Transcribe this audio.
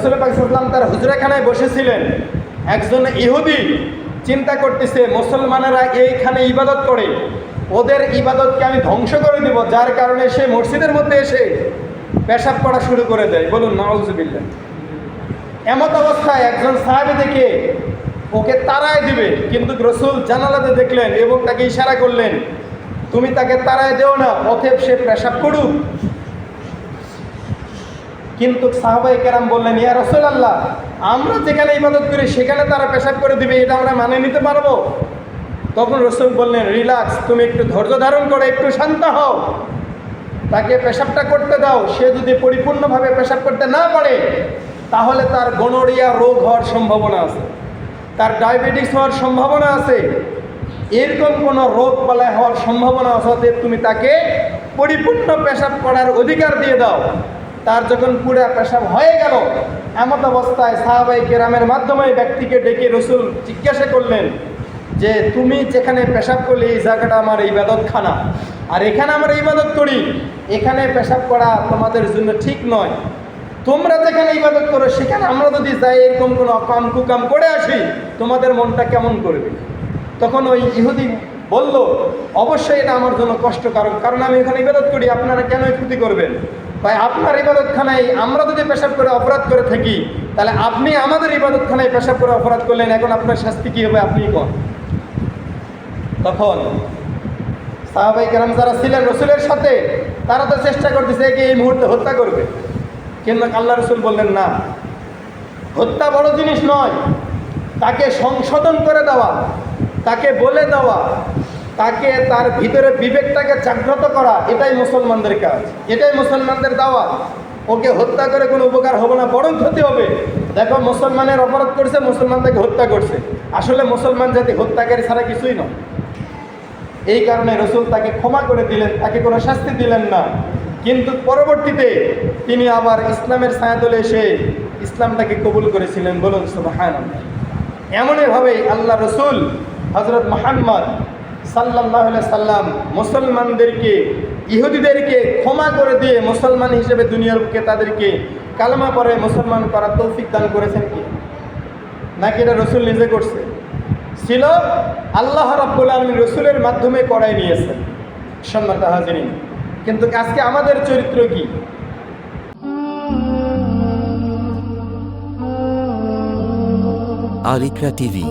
রসুল পাকিস্তান তার হুজরাখানায় বসেছিলেন। একজন ইহুদি চিন্তা করতেছে, মুসলমানেরা এইখানে ইবাদত করে। ওদের ইবাদতকে আমি ধ্বংস করে দিব, যার কারণে সে মসজিদের মধ্যে এসে পেশাব করা শুরু করে দেয়। বলুন, নাউজুবিল্লাহ। এমত অবস্থায় একজন সাহাবি দেখে ওকে তাড়ায় দিবে, কিন্তু রসুল জানালাতে দেখলেন এবং তাকে ইশারা করলেন, তুমি তাকে তাড়ায় দেও না, অতএব সে পেশাব করুক। কিন্তু সাহাবাই কেরাম বললেন, ইয়া রসুল আল্লাহ আমরা যেখানে ইবাদত করি, সেখানে তারা পেশাব করে দিবে, এটা আমরা মানে নিতে পারব? তখন রসুল বললেন, রিল্যাক্স, তুমি একটু ধৈর্য ধারণ করে, একটু শান্ত হও। তাকে পেশাবটা করতে দাও। সে যদি পরিপূর্ণভাবে পেশাব করতে না পারে, তাহলে তার গনোরিয়া রোগ হওয়ার সম্ভাবনা আছে, তার ডায়াবেটিস হওয়ার সম্ভাবনা আছে, এরকম কোনো রোগ বালায় হওয়ার সম্ভাবনা আছে তুমি তাকে পরিপূর্ণ পেশাব করার অধিকার দিয়ে দাও। তার যখন পুরা পেশাব হয়ে গেল, এমত অবস্থায় সাহাবাই কেরামের মাধ্যমে ব্যক্তিকে ডেকে রসুল জিজ্ঞাসা করলেন যে, তুমি যেখানে পেশাব করলে এই জায়গাটা আমার ইবাদতখানা, আর এখানে আমরা ইবাদত করি। এখানে পেশাব করা তোমাদের জন্য ঠিক নয়। তোমরা যেখানে ইবাদত করো, সেখানে আমরা যদি যাই, এরকম কোনো অকাম কুকাম করে আসি, তোমাদের মনটা কেমন করবে? তখন ওই ইহুদি বলল, অবশ্যই এটা আমার জন্য কষ্টকারক, কারণ আমি এখানে ইবাদত করি, আপনারা কেন ক্ষতি করবেন? ভাই, আপনার ইবাদতখানায় আমরা যদি পেশাব করে অপরাধ করে থাকি, তাহলে আপনি আমাদের ইবাদতখানায় পেশাব করে অপরাধ করলেন, এখন আপনার শাস্তি কী হবে আপনি কন? তখন সাহাবাই কেরাম যারা ছিলেন রসুলের সাথে, তারা তো চেষ্টা করতেছে একে এই মুহূর্তে হত্যা করবে। কিন্তু আল্লাহ রসুল বললেন, না, হত্যা বড় জিনিস নয়। তাকে সংশোধন করে দেওয়া, তাকে বলে দেওয়া তাকে তার ভিতরে বিবেকটাকে জাগ্রত করা, এটাই মুসলমানদের কাজ, এটাই মুসলমানদের দাওয়া ওকে হত্যা করে কোনো উপকার হবে না, বরং ক্ষতি হবে। দেখো, মুসলমানের অপরাধ করছে, মুসলমান তাকে হত্যা করছে। আসলে মুসলমান জাতি হত্যাকারী ছাড়া কিছুই নয়। এই কারণে রসুল তাকে ক্ষমা করে দিলেন, তাকে কোনো শাস্তি দিলেন না। কিন্তু পরবর্তীতে তিনি আবার ইসলামের ছায়াতলে এসে ইসলামটাকে কবুল করেছিলেন। বলুন সুবাহান এমনইভাবেই আল্লাহ রসুল হজরত মোহাম্মদ সাল্লাহ সাল্লাম মুসলমানদেরকে, ইহুদিদেরকে ক্ষমা করে দিয়ে মুসলমান হিসেবে দুনিয়ার বুকে তাদেরকে কালমা পরে মুসলমান করার তৌফিক দান করেছেন কি? নাকি এটা রসুল নিজে করছে? ছিল আল্লাহ রাব্বুল আলমী রসুলের মাধ্যমে করাই নিয়েছেন। সম্মানিত হাজিরিন, কিন্তু আজকে আমাদের চরিত্র কি? আর টিভি